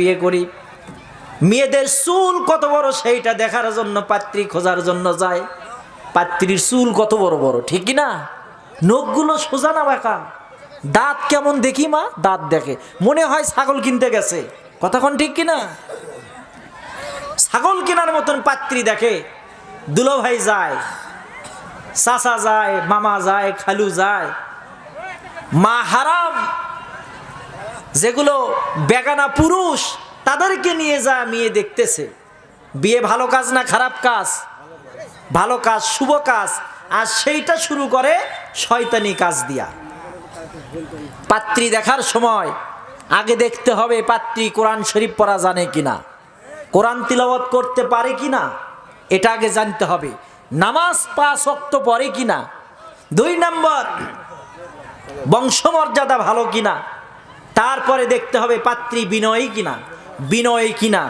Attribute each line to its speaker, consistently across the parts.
Speaker 1: বিয়ে করি। মেয়েদের চুল কত বড় সেইটা দেখার জন্য, পাত্রী খোঁজার জন্য যায়। পাত্রীর চুল কত বড় বড়, ঠিক না? নখগুলো সোজা না বাঁকা? দাঁত কেমন দেখি মা? দাঁত দেখে। মনে হয় ছাগল কিনতে গেছে। কথাক্ষণ ঠিক কি না? ছাগল কেনার মতন পাত্রী দেখে। দুলো ভাই যায়, চাচা যায়, মামা যায়, খালু যায়। মা হারাম। যেগুলো বেগানা পুরুষ তাদেরকে নিয়ে যা মেয়ে দেখতেছে। বিয়ে ভালো কাজ না খারাপ কাজ? ভালো কাজ শুভ কাজ। আর সেইটা শুরু করে শয়তানি কাজ দিয়া। পাত্রী দেখার সময় আগে দেখতে হবে পাত্রী কোরআন শরীফ পড়া জানে কিনা। কোরআন তিলাওয়াত করতে পারে কিনা? এটা আগে জানতে হবে। নামাজ পাঁচ অক্ত পড়ে কিনা? দুই নম্বর, বংশমর্যাদা ভালো কিনা? তারপরে দেখতে হবে পাত্রী বিনয়ী কিনা বিনয়ী কিনা।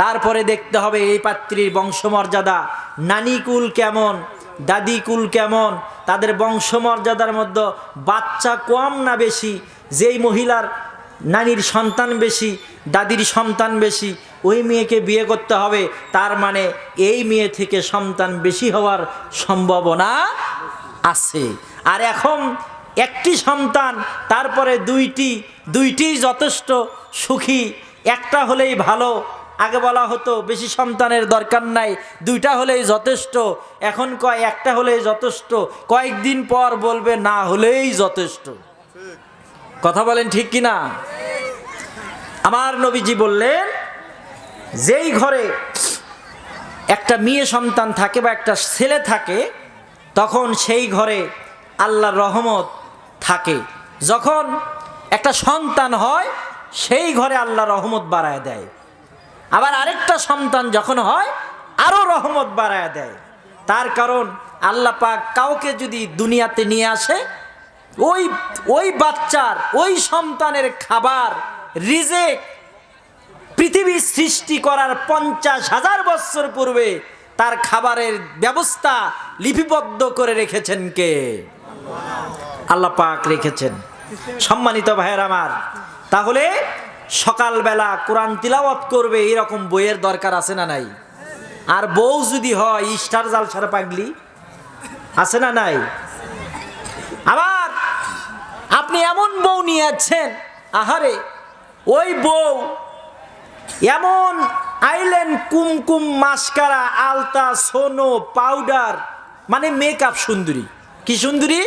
Speaker 1: তারপরে দেখতে হবে এই পাত্রীর বংশমর্যাদা, নানিকুল কেমন, দাদিকুল কেমন, তাদের বংশমর্যাদার মধ্যে বাচ্চা কম না বেশি, যেই মহিলার নানির সন্তান বেশি, দাদির সন্তান বেশি, ওই মেয়েকে বিয়ে করতে হবে, তার মানে এই মেয়ে থেকে সন্তান বেশি হওয়ার সম্ভাবনা আছে। আর এখন একটি সন্তান, তারপরে দুইটি দুইটি যথেষ্ট সুখী, একটা হলেই ভালো। আগে বলা হতো, বেশি সন্তানের দরকার নাই, দুইটা হলেই যথেষ্ট, এখন কয় একটা হলেই যথেষ্ট, কয়েকদিন পর বলবে না হলেই যথেষ্ট। কথা বলেন ঠিক কি না? আমার নবীজি বললেন, যেই ঘরে একটা মেয়ে সন্তান থাকে বা একটা ছেলে থাকে, তখন সেই ঘরে আল্লাহর রহমত থাকে। যখন একটা সন্তান হয়, সেই ঘরে আল্লাহ রহমত বাড়ায় দেয়। আবার আরেকটা সন্তান যখন হয় আরও রহমত বাড়ায় দেয়। তার কারণ আল্লাহ পাক কাউকে যদি দুনিয়াতে নিয়ে আসে, ওই ওই বাচ্চার, ওই সন্তানের খাবার রিজেক পৃথিবী সৃষ্টি করার পঞ্চাশ হাজার বছর পূর্বে তার খাবারের ব্যবস্থা লিপিবদ্ধ করে রেখেছেন কে? আল্লাহ পাক রেখেছেন। সম্মানিত ভাইয়ের আমার, তাহলে সকালবেলা কোরআন তিলাওয়াত করবে এরকম বইয়ের দরকার আছে না নাই? আর বউ যদি হয় স্টার জাল সারা পাগলি, আছে না নাই? আবার আপনি এমন বউ নিয়েছেন, আহারে, ওই বউ এমন আইলেন কুমকুম মাস্কারা, আলতা, সোনো, পাউডার মানে মেকআপ সুন্দরী। কি সুন্দরী?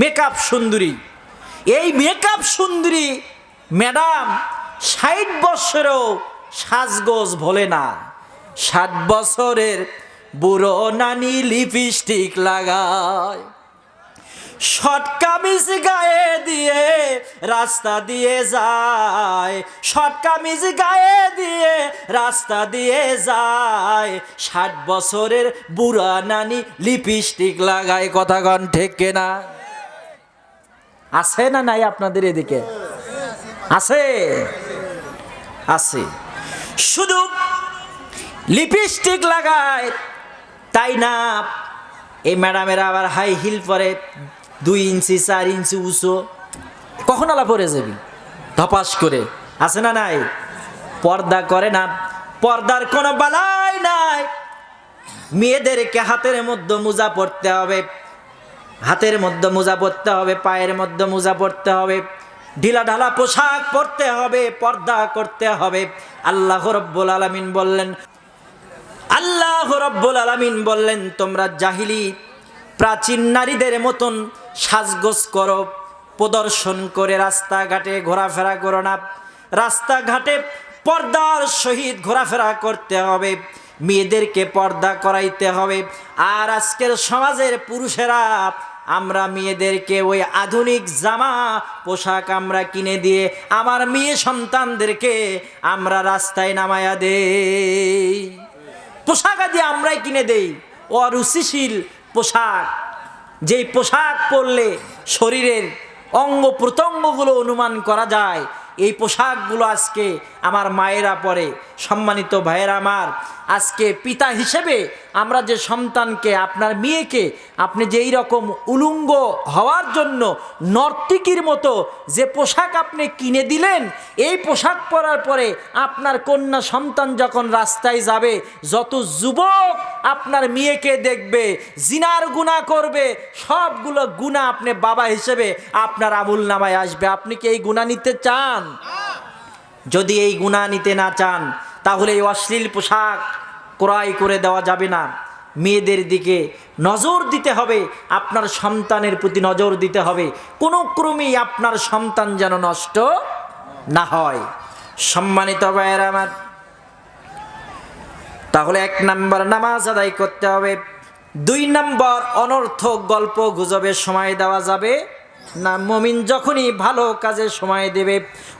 Speaker 1: মেকআপ সুন্দরী। এই মেকআপ সুন্দরী ম্যাডাম ষাট বছরেও সাজগোজ ভোলে না। ষাট বছরের বুড়ো নানি লিপস্টিক লাগায়। শর্ট কামিজ গায়ে দিয়ে রাস্তা দিয়ে যায়। শর্ট কামিজ গায়ে দিয়ে রাস্তা দিয়ে যায়। ষাট বছরের বুড়া নানি লিপস্টিক লাগায়, কথা গন ঠেকে না আছে না নাই আপনাদের এদিকে? আছে? আছে। শুধু লিপস্টিক লাগায়, তাই না? এই ম্যাডামেরা আবার হাই হিল পরে দুই ইঞ্চি, চার ইঞ্চি উঁচু। কখন আলা পরে যাবি? ধপাস করে। আছে না নাই? পর্দা করে না। পর্দার কোনো বালাই নাই। মেয়েদেরকে হাতের মধ্যে মোজা পড়তে হবে। হাতের মধ্যে মোজা পরতে হবে, পায়ের মধ্যে মোজা পরতে হবে ঢিলা ঢালা পোশাক পরতে হবে, পর্দা করতে হবে। আল্লাহ রব্বুল আলমিন বললেন, আল্লাহ রব্বুল আলমিন বললেন, তোমরা জাহিলি, প্রাচীন নারীদের মতন সাজগোজ করো, প্রদর্শন করে রাস্তাঘাটে ঘোরাফেরা করো না। রাস্তাঘাটে পর্দার সহিত ঘোরাফেরা করতে হবে, মেয়েদেরকে পর্দা করাইতে হবে। আর আজকের সমাজের পুরুষেরা আমরা মেয়েদেরকে ওই আধুনিক জামা পোশাক আমরা কিনে দিয়ে আমার মেয়ে সন্তানদেরকে আমরা রাস্তায় নামায়া দেই। পোশাক আদি আমরাই কিনে দেই। অরুচিশীল পোশাক। যেই পোশাক পরলে শরীরের অঙ্গ প্রত্যঙ্গগুলো অনুমান করা যায়, এই পোশাকগুলো আজকে আমার মায়েরা পরে, সম্মানিত ভাইয়েরা আমার, আজকে পিতা হিসেবে আমরা যে সন্তানকে আপনার মেয়েকে আপনি যে রকম উলুঙ্গ হওয়ার জন্য নর্তিকির মতো যে পোশাক আপনি কিনে দিলেন এই পোশাক পরার পরে আপনার কন্যা সন্তান যখন রাস্তায় যাবে যত যুবক আপনার মেয়েকে দেখবে জিনার গুণা করবে সবগুলো গুণা আপনি বাবা হিসেবে আপনার আমুল নামায় আসবে। আপনি কি এই গুণা নিতে চান? যদি এই গুণা নিতে না চান তাহলে এই অশ্লীল পোশাক ক্রয় করে দেওয়া যাবে না। মেয়েদের দিকে নজর দিতে হবে, আপনার সন্তানের প্রতি নজর দিতে হবে। কোনো ক্রমেই আপনার সন্তান যেন নষ্ট না হয়। সম্মানিত ভাইয়ের আমার, তাহলে এক নাম্বার নামাজ আদায় করতে হবে। দুই নাম্বার অনর্থক গল্প গুজবের সময় দেওয়া যাবে না। মমিন যখনই ভালো কাজে সময় দেবে,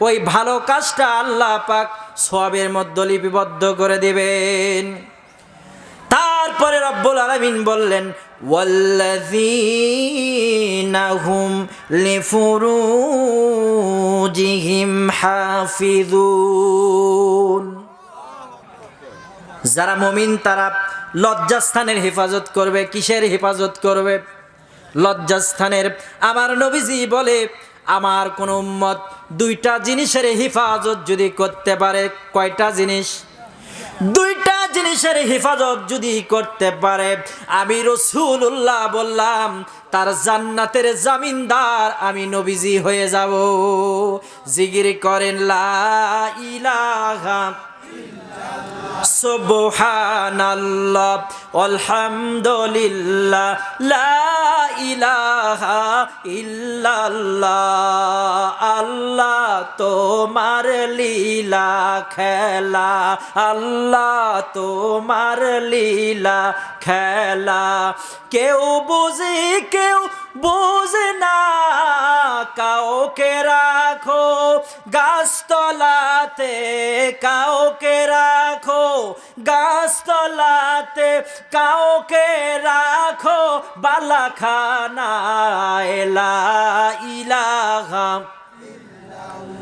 Speaker 1: ওই ভালো কাজটা আল্লাহ পাক সবের মধ্যে লিপিবদ্ধ করে দেবেন। তারপরে রব্বুল আলামিন বললেন যারা মমিন, তারা লজ্জাস্থানের হেফাজত করবে, কিসের হেফাজত করবে? লজ্জাস্থানের। আমার নবীজি বলে, আমার কোন উম্মত দুইটা জিনিসের হেফাজত যদি করতে পারে, কয়টা জিনিস? দুইটা জিনিসের হেফাজত যদি করতে পারে, আমি রসুল্লাহ বললাম, তার জান্নাতের জামিনদার আমি নবীজি হয়ে যাব। জিগির করেন, লা ইলাহা আলহামদুলিল্লাহ ইলাহা ইল্লাল্লাহ। আল্লাহ তোমার লীলা খেলা, আল্লাহ তোমার লীলা খেলা। কেউ বুঝি, কেউ বুঝে না, কাউকে রাখো গাছতলাতে, কাউকে রাখো গাছতলাতে, কাউকে রাখো বালাখানা এলা ইলাহা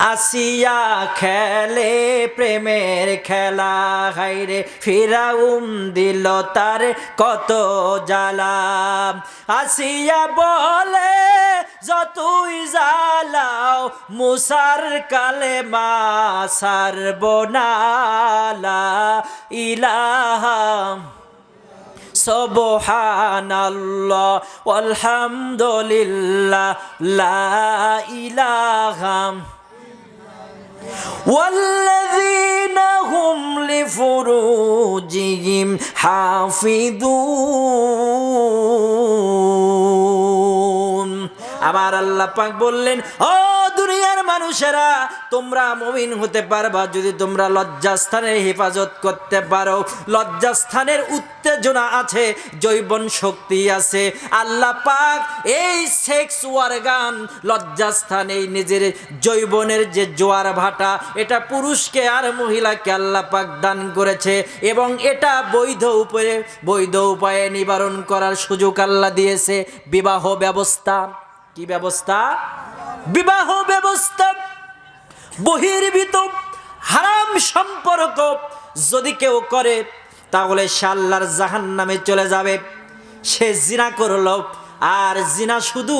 Speaker 1: আসিয়া খেলে প্রেমের খেলা হাইরে ফিরাউন দিল তার কত জ্বালা। আসিয়া বলে, যতই জ্বালাও, মুসার কালে মাসার বনালা ইলাহা সুবহানাল্লাহ আলহামদুলিল্লাহ লা ইলাহা والذين هم لفروجهم حافظون. আমার আল্লাহ পাক বললেন, ও দুনিয়ার মানুষেরা, তোমরা মমিন হতে পারবা যদি তোমরা লজ্জাস্থানের হেফাজত করতে পারো। লজ্জাস্থানের উত্তেজনা আছে জৈবন শক্তি আছে। আল্লাহ পাক এই সেক্স ওয়ারগান, লজ্জাস্থান, এই নিজের জৈবনের যে জোয়ার ভাটা, এটা পুরুষকে আর মহিলাকে আল্লাহ পাক দান করেছে এবং এটা বৈধ উপরে, বৈধ উপায়ে নিবারণ করার সুযোগ আল্লাহ দিয়েছে। বিবাহ ব্যবস্থা কি ব্যবস্থা? বিবাহ ব্যবস্থা, বহির্ভিত, হারাম সম্পর্ক যদি কেউ করে, তাহলে সে আল্লাহর জাহান নামে চলে যাবে। সে জিনা করল, আর জিনা শুধু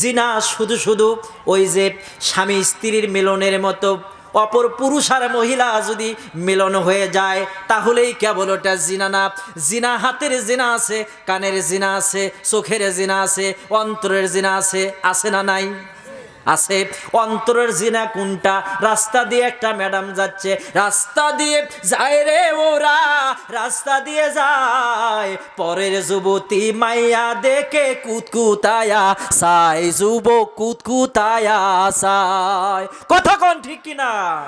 Speaker 1: জিনা শুধু শুধু ওই যে স্বামী স্ত্রীর মিলনের মতো অপর পুরুষ আর মহিলা যদি মিলন হয়ে যায়, তাহলেই কেবল ওটা জিনা না। জিনা হাতের জিনা আছে, কানের জিনা আছে, চোখের জিনা আছে, অন্তরের জিনা আছে আছে না নাই? আছে। অন্তরের জিনা কোনটা? রাস্তা দিয়ে একটা ম্যাডাম যাচ্ছে। রাস্তা দিয়ে যায় রে ওরা, রাস্তা দিয়ে যায়। পরের যুবতী মাইয়া দেখে কুতকুতায়া সাই যুবক কুতকুতায়া সাই কথা কোন ঠিক কিনা?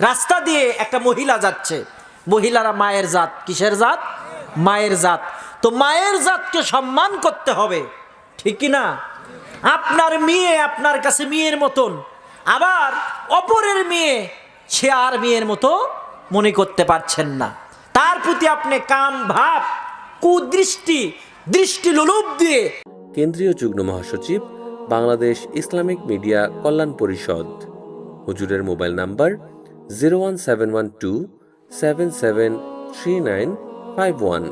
Speaker 1: রাস্তা দিয়ে একটা মহিলা যাচ্ছে। মহিলারা মায়ের জাত। কিসের জাত? মায়ের জাত। তো মায়ের জাতকে সম্মান করতে হবে। ঠিক কি না আপনার মেয়ে আপনার কাছে মেয়ের মতন। আবার অপরের মেয়ে, সে আর মেয়ের মতো মনে করতে পারছেন না। তার প্রতি আপনি কাম ভাব, কুদৃষ্টি দৃষ্টি লোলুপ দিয়ে।
Speaker 2: কেন্দ্রীয় যুগ্ম মহাসচিব, বাংলাদেশ ইসলামিক মিডিয়া কল্যাণ পরিষদ। হুজুরের mobile number zero one seven one two seven seven three nine five one.